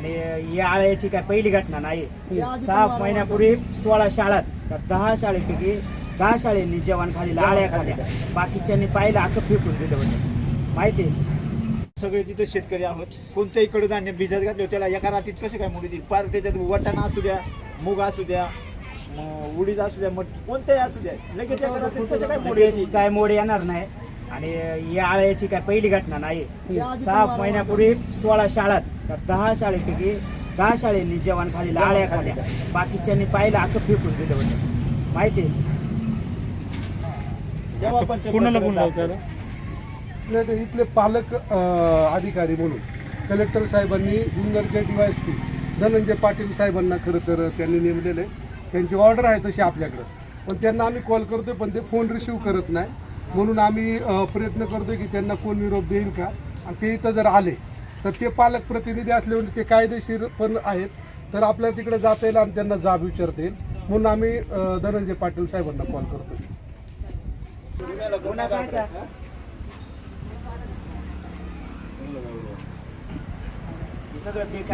आणि या आळ्याची काय पहिली घटना नाही. सहा महिन्यापूर्वी सोळा शाळात त्या दहा शाळेपैकी दहा शाळेंनी जेवण खाली आळ्या खाल्या बाकीच्यांनी पाहिलं अख्खं फेकून दिलं होतं. माहिती आहे? सगळे तिथे शेतकरी आहोत. कोणत्याही कडधान्य भिजत घातले त्याला एका रात्रीत कसे काय मोडी देईल पार त्याच्यात वाटाणा असू द्या मूग असू द्या उडीद असू द्या मटकी कोणत्याही असू द्या. लगेच एका रात्रीत कसे काय मोडी लगेच येतील? काय मोड येणार नाही. आणि या आळ्याची काय पहिली घटना नाही. सहा महिन्यापूर्वी सोळा शाळात त्या दहा शाळेपैकी दहा शाळेंनी जेवण खाली आळ्या खाल्या बाकीच्यांनी पाहिलं अख्खं फेकून दिलं होतं. माहिती कोणाला फोन इथले पालक अं, अधिकारी म्हणून. कलेक्टर साहेबांनी जुन्नरचे D Y S P Dhananjay Patil साहेबांना खरं तर त्यांनी नेमलेले त्यांची ऑर्डर आहे तशी आपल्याकडं. पण त्यांना आम्ही कॉल करतोय पण ते फोन रिसिव्ह करत नाही. म्हणून आम्ही प्रयत्न करतोय की त्यांना कोण निरोप देईल का? आणि ते इथं जर आले तर ते पालक प्रतिनिधी असल्यामुळे ते कायदेशीर पण आहेत. तर आपल्याला तिकडे जाता येईल आणि त्यांना जाब विचारता येईल. म्हणून आम्ही धनंजय पाटील साहेबांना कॉल.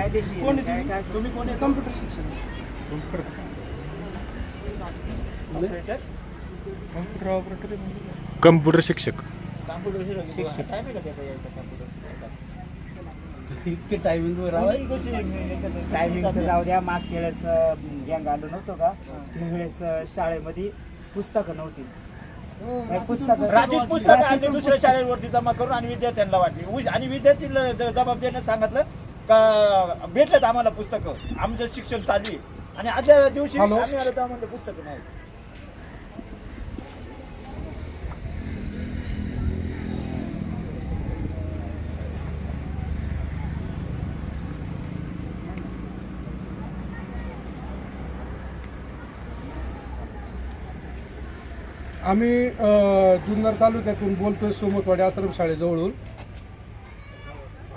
हे कोण काय- काय तुम्ही कोण आहे? कम्प्युटर शिक्षण कम्प्युटर शिक्षक. कम्प्युटर शिक्षण टाइम आहे का त्याचा यायचा कम्प्युटर इतके टायमिंग टायमिंगचं जाऊ द्या मागच्या वेळेस गँग आलो नव्हतो का? त्यावेळेस अं, शाळेमध्ये पुस्तकं नव्हती. नाही, पुस्तकं राजूत पुस्तक आणले दुसऱ्या शाळेवरती जमा करून आणि विद्यार्थ्यांना वाटली. उज- आणि विद्यार्थीला ज- जबाब देण्यात सांगितलं का भेटलेत आम्हाला पुस्तकं. आमचं शिक्षण चालू आहे. आणि आजच्या दिवशी. आम्ही आलो तर आम्हाला पुस्तकं नाही. आम्ही जुन्नर तालुक्यातून बोलतोय सोमतवाडी आश्रमशाळेजवळून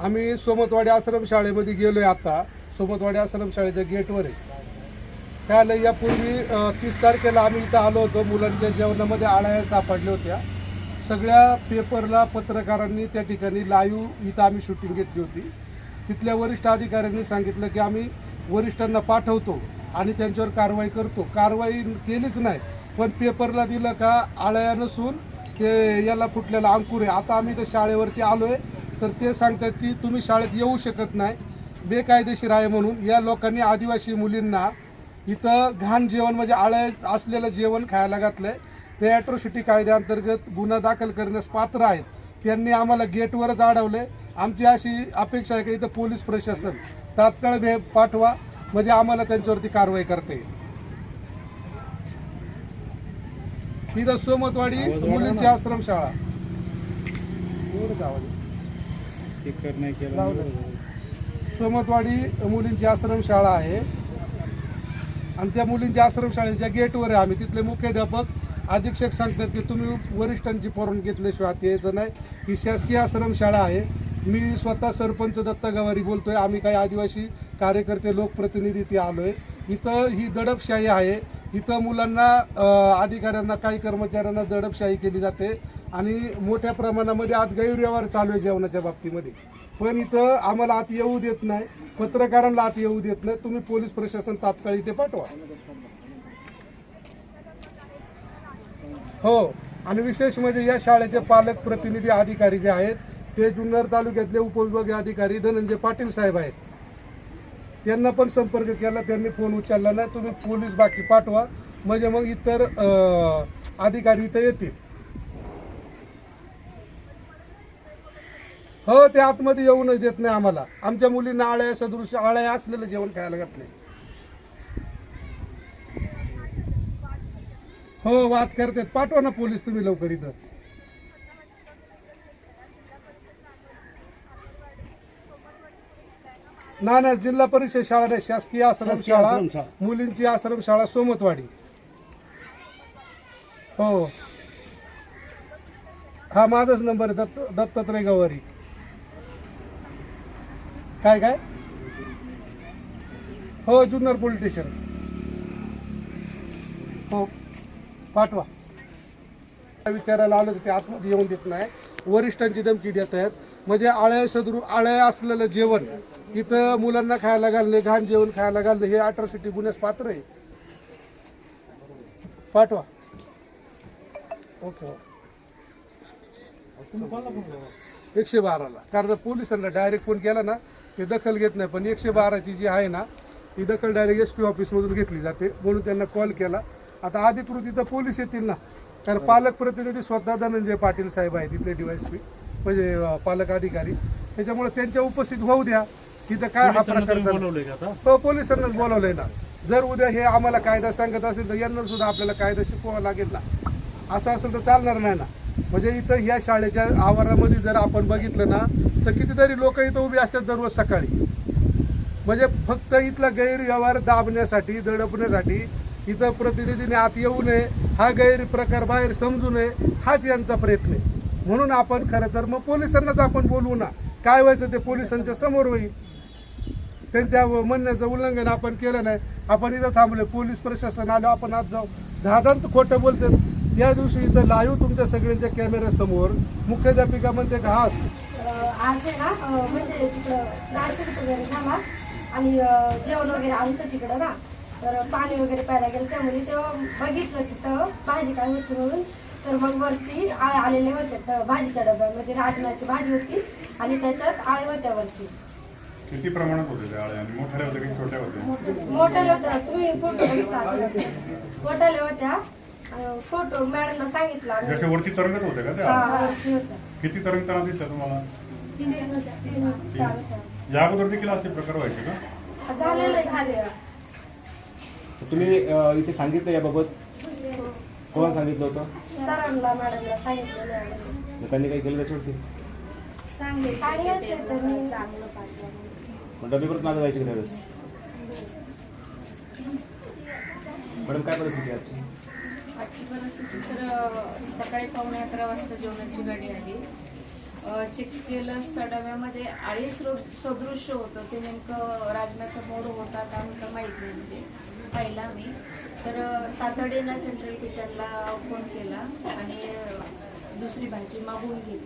आम्ही सोमतवाडी आश्रमशाळेमध्ये गेलोय आता. सोमतवाडी आश्रमशाळेच्या गेटवर आहे. काय आलं यापूर्वी तीस तारखेला आम्ही इथं आलो होतो. मुलांच्या जेवणामध्ये आळ्या सापडल्या होत्या. सगळ्या पेपरला पत्रकारांनी त्या ठिकाणी लाईव्ह इथं आम्ही शूटिंग घेतली होती. तिथल्या वरिष्ठ अधिकाऱ्यांनी सांगितलं की आम्ही वरिष्ठांना पाठवतो आणि त्यांच्यावर कारवाई करतो. कारवाई केलीच नाही. पण पेपरला दिलं का आळ्या नसून ते याला फुटलेला अंकुर आहे. आता आम्ही तर शाळेवरती आलो आहे तर ते सांगतात की तुम्ही शाळेत येऊ शकत नाही बेकायदेशीर आहे म्हणून. या लोकांनी आदिवासी मुलींना इथं घाण जेवण म्हणजे आळ्या असलेलं जेवण खायला घातलंय. ते ॲट्रोसिटी कायद्याअंतर्गत गुन्हा दाखल करण्यास पात्र आहेत. त्यांनी आम्हाला गेटवरच अडवले आमची अशी अपेक्षा आहे की इथं पोलीस प्रशासन तात्काळ भे पाठवा म्हणजे आम्हाला त्यांच्यावरती कारवाई करता येईल. इथं सोमतवाडी मुलींची आश्रमशाळा एवढंच आवाज? आहे. लावलं. सोमतवाडी मुलींची आश्रमशाळा आहे. आणि त्या मुलींच्या आश्रमशाळेच्या गेटवर आहे आम्ही. तिथले मुख्याध्यापक अधीक्षक सांगतात की तुम्ही वरिष्ठांची परवानगी घेतल्याशिवाय आत यायचं नाही. ही शासकीय आश्रमशाळा आहे. मी स्वतः सरपंच दत्ता गवारी बोलतोय. आम्ही काही आदिवासी कार्यकर्ते लोकप्रतिनिधी ते आलोय. इथं ही दडपशाही आहे. इथं मुलांना अधिकाऱ्यांना काही कर्मचाऱ्यांना दडपशाही केली जाते आणि मोठ्या प्रमाणामध्ये आज गैरव्यवहार चालू आहे जेवणाच्या बाबतीमध्ये. पण इथं आम्हाला आत येऊ देत नाही. पत्रकारांना आत येऊ देत नाही. तुम्ही पोलीस प्रशासन तात्काळ इथे पाठवा. हो. आणि विशेष म्हणजे या शाळेचे पालक प्रतिनिधी अधिकारी जे आहेत ते जुन्नर तालुक्यातले उपविभागीय अधिकारी धनंजय पाटील साहेब आहेत. त्यांना पण संपर्क केला त्यांनी फोन उचलला नाही. तुम्ही पोलीस बाकी पाठवा. म्हणजे मग इतर अधिकारी इथं येतील. हो ते आतमध्ये येऊनच देत नाही आम्हाला. आमच्या मुलींना आळ्या सदृश आळ्या असलेलं जेवण खायला घातले हो वाद करतात. पाठवा ना पोलीस तुम्ही लवकर इथं. ना ना जिल्हा परिषद शाळा नाही शासकीय आश्रम शाळा मुलींची आश्रम शाळा सोमतवाडी. हो. हा माझाच नंबर आहे दत्त दत्तात्रय गवारी. काय काय? हो जुन्नर पोलीस स्टेशन. हो पाठवा. विचारायला आलो ते आतमध्ये येऊन देत नाही. वरिष्ठांची धमकी देत आहेत. म्हणजे आळ्या सदरू आळ्या असलेलं जेवण. तिथं मुलांना खायला घालणे घाण जेवण खायला घालणे हे अट्रॉसिटी गुन्ह्यास पात्र आहे. पाठवा. ओके. एकशे बाराला. कारण पोलिसांना डायरेक्ट फोन केला ना ते दखल घेत नाही. पण एकशे बाराची जी आहे ना ती दखल डायरेक्ट एस पी ऑफिसमधून घेतली जाते. म्हणून त्यांना कॉल केला. आता अधिकृत इथं पोलीस येतील ना. कारण पालक प्रतिनिधी स्वतः धनंजय पाटील साहेब आहेत तिथले डीवायसपी म्हणजे पालक अधिकारी. त्याच्यामुळे त्यांच्या उपस्थित होऊ द्या. तिथं काय हा प्रकार झाला. हो पोलिसांनाच बोलवलंय ना. जर उद्या हे आम्हाला कायदा सांगत असेल तर यांना सुद्धा आपल्याला कायदा शिकवावा लागेल ना. असं असेल तर चालणार नाही ना. म्हणजे इथं या शाळेच्या आवारामध्ये जर आपण बघितलं ना तर कितीतरी लोक इथं उभी असतात दररोज सकाळी. म्हणजे फक्त इथला गैरव्यवहार दाबण्यासाठी दडपण्यासाठी इथं प्रतिनिधीने आत येऊ नये हा गैरप्रकार बाहेर समजू नये हाच यांचा प्रयत्न आहे. म्हणून आपण खरं तर मग पोलिसांनाच आपण बोलवू ना. काय व्हायचं ते पोलिसांच्या समोर होईल. त्यांच्या म्हणण्याचं उल्लंघन आपण केलं नाही. आपण इथं थांबलो पोलीस प्रशासन आलं आपण आज जाऊ. दादांत खोटं बोलतात. त्या दिवशी इथं लाईव्ह तुमच्या सगळ्यांच्या कॅमेऱ्यासमोर मुख्याध्यापिका म्हणते घास आज आहे ना म्हणजे तिकडं नाशिक वगैरे झाला. आणि जेवण वगैरे आलं तिकडं ना. तर पाणी वगैरे प्यायला गेलं. त्यामुळे तेव्हा बघितलं तिथं भाजी काय होती म्हणून. तर मग वरती आळे आलेले होते भाजीच्या डब्यामध्ये राजमाची भाजी होती. आणि त्याच्यात आळे होत्या वरती. किती प्रमाणात होते त्या आळ्या? आणि मोठ्या होत्या की छोट्या होत्या? मोठ्याल्या होत्या. तुम्ही फोटो बघितला असेल. होत्या. अं, फोटो मॅडमला सांगितलं आम्ही. जसे वरती तरंगत होते का त्या? हा, वरती होत्या. किती तरंगताना दिसतात तुम्हाला? तीन होत्या. तीन चार होत्या. या अगोदर देखील असे प्रकार व्हायचे का? झालेलं. झाले. तुम्ही अ, इथे सांगितलं याबाबत? कोण सांगितलं होतं? सरांना मॅडमला सांगितलेलं आहे. मग त्यांनी काही केलं त्याच्यावरती? सांगितलं तर मी मग डबे परत मागं जायची त्यावेळेस? मॅडम काय परिस्थिती आहे आजची? आजची परिस्थिती सर सकाळी पावणे अकरा वाजता जेवणाची गाडी आली. चेक केलं असता डब्यामध्ये आळीस रोग सदृश्य होतं. ते नेमकं राजम्याचा मोड होता का म्हटलं माहीत नाही. म्हणजे पाहिला मी तर तातडीनं सेंट्रल किचनला फोन केला आणि दुसरी भाजी मागवून घेतली.